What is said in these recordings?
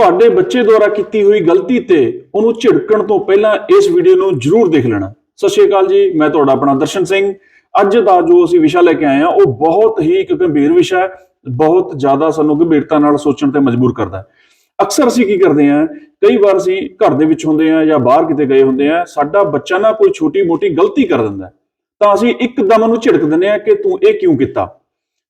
ਤੁਹਾਡੇ ਬੱਚੇ ਦੁਆਰਾ ਕੀਤੀ ਹੋਈ ਗਲਤੀ ਤੇ ਉਹਨੂੰ ਝਿੜਕਣ ਤੋਂ ਪਹਿਲਾਂ ਇਸ ਵੀਡੀਓ ਨੂੰ ਜਰੂਰ ਦੇਖ ਲੈਣਾ। ਸਤਿ ਸ਼੍ਰੀ ਅਕਾਲ ਜੀ, ਮੈਂ ਤੁਹਾਡਾ ਆਪਣਾ ਦਰਸ਼ਨ ਸਿੰਘ। ਅੱਜ ਦਾ ਜੋ ਅਸੀਂ ਵਿਸ਼ਾ ਲੈ ਕੇ ਆਏ ਹਾਂ, ਉਹ ਬਹੁਤ ਹੀ ਇੱਕ ਗੰਭੀਰ ਵਿਸ਼ਾ ਹੈ, ਬਹੁਤ ਜ਼ਿਆਦਾ ਸਾਨੂੰ ਗੰਭੀਰਤਾ ਨਾਲ ਸੋਚਣ ਤੇ ਮਜਬੂਰ ਕਰਦਾ ਹੈ। ਅਕਸਰ ਅਸੀਂ ਕੀ ਕਰਦੇ ਹਾਂ, ਕਈ ਵਾਰ ਅਸੀਂ ਘਰ ਦੇ ਵਿੱਚ ਹੁੰਦੇ ਹਾਂ ਜਾਂ ਬਾਹਰ ਕਿਤੇ ਗਏ ਹੁੰਦੇ ਹਾਂ, ਸਾਡਾ ਬੱਚਾ ਨਾ ਕੋਈ ਛੋਟੀ-ਮੋਟੀ ਗਲਤੀ ਕਰ ਦਿੰਦਾ ਤਾਂ ਅਸੀਂ ਇੱਕਦਮ ਉਹਨੂੰ ਝਿੜਕ ਦਿੰਦੇ ਹਾਂ ਕਿ ਤੂੰ ਇਹ ਕਿਉਂ ਕੀਤਾ?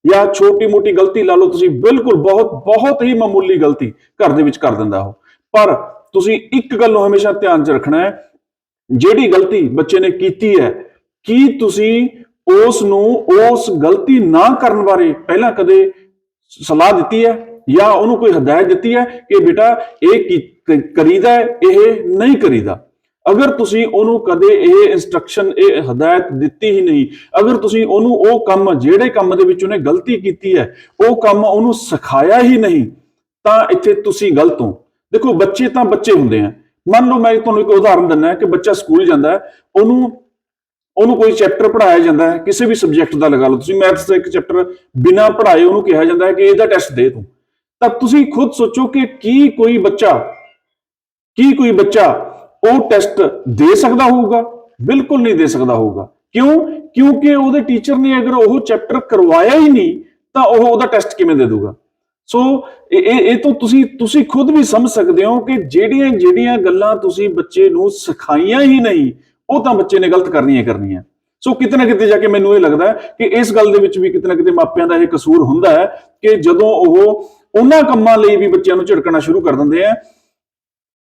ਜਾਂ ਛੋਟੀ-ਮੋਟੀ ਗਲਤੀ ਲਾ ਲਓ ਤੁਸੀਂ ਬਿਲਕੁਲ ਬਹੁਤ ਬਹੁਤ ਹੀ ਮਾਮੂਲੀ ਗਲਤੀ ਘਰ ਦੇ ਵਿੱਚ ਕਰ ਦਿੰਦਾ ਉਹ। ਪਰ ਤੁਸੀਂ ਇੱਕ ਗੱਲ ਨੂੰ ਹਮੇਸ਼ਾ ਧਿਆਨ 'ਚ ਰੱਖਣਾ ਹੈ ਜਿਹੜੀ ਗਲਤੀ ਬੱਚੇ ਨੇ ਕੀਤੀ ਹੈ ਕੀ ਤੁਸੀਂ ਉਸ ਨੂੰ ਉਸ ਗਲਤੀ ਨਾ ਕਰਨ ਬਾਰੇ ਪਹਿਲਾਂ ਕਦੇ ਸਲਾਹ ਦਿੱਤੀ ਹੈ? ਜਾਂ ਉਹਨੂੰ ਕੋਈ ਹਦਾਇਤ ਦਿੱਤੀ ਹੈ ਕਿ ਬੇਟਾ ਇਹ ਕੀ- ਕਰੀਦਾ ਹੈ, ਇਹ ਨਹੀਂ ਕਰੀਦਾ? ਅਗਰ ਤੁਸੀਂ ਉਹਨੂੰ ਕਦੇ ਇਹ ਇਨਸਟਰਕਸ਼ਨ ਇਹ ਹਦਾਇਤ ਦਿੱਤੀ ਹੀ ਨਹੀਂ, ਅਗਰ ਤੁਸੀਂ ਉਹਨੂੰ ਉਹ ਕੰਮ, ਜਿਹੜੇ ਕੰਮ ਦੇ ਵਿੱਚ ਉਹਨੇ ਗਲਤੀ ਕੀਤੀ ਹੈ, ਉਹ ਕੰਮ ਉਹਨੂੰ ਸਿਖਾਇਆ ਹੀ ਨਹੀਂ, ਤਾਂ ਇੱਥੇ ਤੁਸੀਂ ਗਲਤ ਹੋ। ਦੇਖੋ, ਬੱਚੇ ਤਾਂ ਬੱਚੇ ਹੁੰਦੇ ਆ। ਮੰਨ ਲਓ, ਮੈਂ ਤੁਹਾਨੂੰ ਇੱਕ ਉਦਾਹਰਨ ਦਿੰਦਾ ਕਿ ਬੱਚਾ ਸਕੂਲ ਜਾਂਦਾ ਹੈ, ਉਹਨੂੰ ਉਹਨੂੰ ਕੋਈ ਚੈਪਟਰ ਪੜਾਇਆ ਜਾਂਦਾ ਹੈ, ਕਿਸੇ ਵੀ ਸਬਜੈਕਟ ਦਾ ਲਗਾ ਲਓ। ਤੁਸੀਂ ਮੈਥਸ ਦਾ ਇੱਕ ਚੈਪਟਰ ਬਿਨਾਂ ਪੜਾਏ ਉਹਨੂੰ ਕਿਹਾ ਜਾਂਦਾ ਹੈ ਕਿ ਇਹਦਾ ਟੈਸਟ ਦੇ ਤੂੰ। ਤਾਂ ਤੁਸੀਂ ਖੁਦ ਸੋਚੋ ਕਿ ਕੀ ਕੋਈ ਬੱਚਾ, ਕੀ ਕੋਈ ਬੱਚਾ ਉਹ ਟੈਸਟ ਦੇ ਸਕਦਾ ਹੋਊਗਾ? ਬਿਲਕੁਲ ਨਹੀਂ ਦੇ ਸਕਦਾ ਹੋਊਗਾ। ਕਿਉਂ? ਕਿਉਂਕਿ ਉਹਦੇ ਟੀਚਰ ਨੇ ਅਗਰ ਉਹ ਚੈਪਟਰ ਕਰਵਾਇਆ ਹੀ ਨਹੀਂ, ਤਾਂ ਉਹ ਉਹਦਾ ਟੈਸਟ ਕਿਵੇਂ ਦੇ ਦੂਗਾ? ਸੋ, ਇਹ ਇਹ ਤੋਂ ਤੁਸੀਂ ਤੁਸੀਂ ਖੁਦ ਵੀ ਸਮਝ ਸਕਦੇ ਹੋ ਕਿ ਜਿਹੜੀਆਂ ਜਿਹੜੀਆਂ ਗੱਲਾਂ ਤੁਸੀਂ ਬੱਚੇ ਨੂੰ ਸਿਖਾਈਆਂ ਹੀ ਨਹੀਂ, ਉਹ ਤਾਂ ਬੱਚੇ ਨੇ ਗਲਤ ਕਰਨੀਆਂ ਹੀ ਕਰਨੀਆਂ। ਸੋ, ਕਿਤੇ ਨਾ ਕਿਤੇ ਜਾ ਕੇ ਮੈਨੂੰ ਇਹ ਲੱਗਦਾ ਕਿ ਇਸ ਗੱਲ ਦੇ ਵਿੱਚ ਵੀ ਕਿਤੇ ਨਾ ਕਿਤੇ ਮਾਪਿਆਂ ਦਾ ਇਹ ਕਸੂਰ ਹੁੰਦਾ ਹੈ ਕਿ ਜਦੋਂ ਉਹ ਉਹਨਾਂ ਕੰਮਾਂ ਲਈ ਵੀ ਬੱਚਿਆਂ ਨੂੰ ਝਿੜਕਣਾ ਸ਼ੁਰੂ ਕਰ ਦਿੰਦੇ ਆ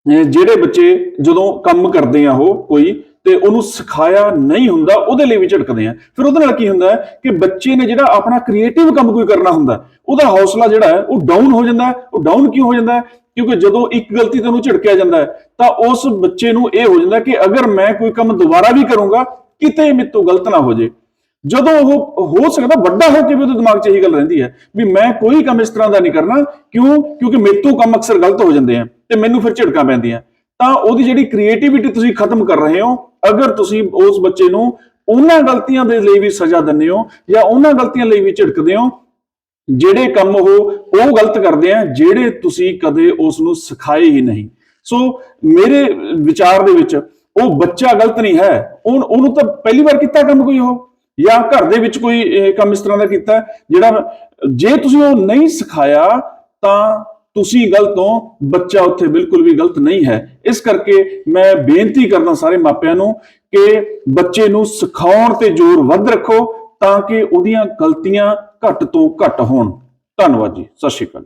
ਜਿਹੜੇ ਬੱਚੇ ਜਦੋਂ ਕੰਮ ਕਰਦੇ ਆ ਉਹ ਕੋਈ ਤੇ ਉਹਨੂੰ ਸਿਖਾਇਆ ਨਹੀਂ ਹੁੰਦਾ, ਉਹਦੇ ਲਈ ਵੀ ਝਿੜਕਦੇ ਆ। ਫਿਰ ਉਹਦੇ ਨਾਲ ਕੀ ਹੁੰਦਾ ਹੈ ਕਿ ਬੱਚੇ ਨੇ ਜਿਹੜਾ ਆਪਣਾ ਕ੍ਰੀਏਟਿਵ ਕੰਮ ਕੋਈ ਕਰਨਾ ਹੁੰਦਾ, ਉਹਦਾ ਹੌਸਲਾ ਜਿਹੜਾ ਹੈ ਉਹ ਡਾਊਨ ਹੋ ਜਾਂਦਾ ਉਹ ਡਾਊਨ ਕਿਉਂ ਹੋ ਜਾਂਦਾ ਕਿਉਂਕਿ ਜਦੋਂ ਇੱਕ ਗਲਤੀ ਤੇ ਉਹਨੂੰ ਝਿੜਕਿਆ ਜਾਂਦਾ ਤਾਂ ਉਸ ਬੱਚੇ ਨੂੰ ਇਹ ਹੋ ਜਾਂਦਾ ਕਿ ਅਗਰ ਮੈਂ ਕੋਈ ਕੰਮ ਦੁਬਾਰਾ ਵੀ ਕਰੂੰਗਾ, ਕਿਤੇ ਮੇਰੇ ਤੋਂ ਗਲਤ ਨਾ ਹੋ ਜੇ। ਜਦੋਂ ਉਹ ਹੋ ਸਕਦਾ ਵੱਡਾ ਹੋ ਕੇ ਵੀ ਉਹਦੇ ਦਿਮਾਗ 'ਚ ਇਹੀ ਗੱਲ ਰਹਿੰਦੀ ਹੈ ਵੀ ਮੈਂ ਕੋਈ ਕੰਮ ਇਸ ਤਰ੍ਹਾਂ ਦਾ ਨਹੀਂ ਕਰਨਾ, ਕਿਉਂ? ਕਿਉਂਕਿ ਮੇਰੇ ਤੋਂ ਕੰਮ ਅਕਸਰ ਗਲਤ ਹੋ ਜਾਂਦੇ ਆ। ਤੇ ਮੈਨੂੰ ਫਿਰ ਝਿੜਕਾਂ ਪੈਂਦੀਆਂ। ਤਾਂ ਉਹਦੀ ਜਿਹੜੀ ਕ੍ਰੀਏਟੀਵਿਟੀ ਤੁਸੀਂ ਖਤਮ ਕਰ ਰਹੇ ਹੋ, ਅਗਰ ਤੁਸੀਂ ਉਸ ਬੱਚੇ ਨੂੰ ਉਹਨਾਂ ਗਲਤੀਆਂ ਦੇ ਲਈ ਵੀ ਸਜ਼ਾ ਦਿੰਦੇ ਹੋ ਜਾਂ ਉਹਨਾਂ ਗਲਤੀਆਂ ਲਈ ਵੀ ਝਿੜਕਦੇ ਹੋ, ਜਿਹੜੇ ਕੰਮ ਉਹ ਉਹ ਗਲਤ ਕਰਦੇ ਆ, ਜਿਹੜੇ ਤੁਸੀਂ ਕਦੇ ਉਸ ਨੂੰ ਸਿਖਾਏ ਹੀ ਨਹੀਂ। ਸੋ ਮੇਰੇ ਵਿਚਾਰ ਦੇ ਵਿੱਚ ਉਹ ਬੱਚਾ ਗਲਤ ਨਹੀਂ ਹੈ। ਉਹ, ਉਹਨੂੰ ਤਾਂ ਪਹਿਲੀ ਵਾਰ ਕੀਤਾ ਕੰਮ ਕੋਈ ਉਹ? ਜਾਂ ਘਰ ਦੇ ਵਿੱਚ ਕੋਈ ਕੰਮ ਇਸ ਤਰ੍ਹਾਂ ਦਾ ਕੀਤਾ, ਜਿਹੜਾ ਜੇ ਤੁਸੀਂ ਉਹ ਨਹੀਂ ਸਿਖਾਇਆ, ਤਾਂ ਤੁਸੀਂ ਗਲਤ ਹੋ, ਬੱਚਾ ਉੱਥੇ ਬਿਲਕੁਲ ਵੀ ਗਲਤ ਨਹੀਂ ਹੈ। ਇਸ ਕਰਕੇ ਮੈਂ ਬੇਨਤੀ ਕਰਦਾ ਸਾਰੇ ਮਾਪਿਆਂ ਨੂੰ ਕਿ ਬੱਚੇ ਨੂੰ ਸਿਖਾਉਣ ਤੇ ਜ਼ੋਰ ਵੱਧ ਰੱਖੋ ਤਾਂ ਕਿ ਉਹਦੀਆਂ ਗਲਤੀਆਂ ਘੱਟ ਤੋਂ ਘੱਟ ਹੋਣ। ਧੰਨਵਾਦ ਜੀ। ਸਤਿ ਸ਼੍ਰੀ ਅਕਾਲ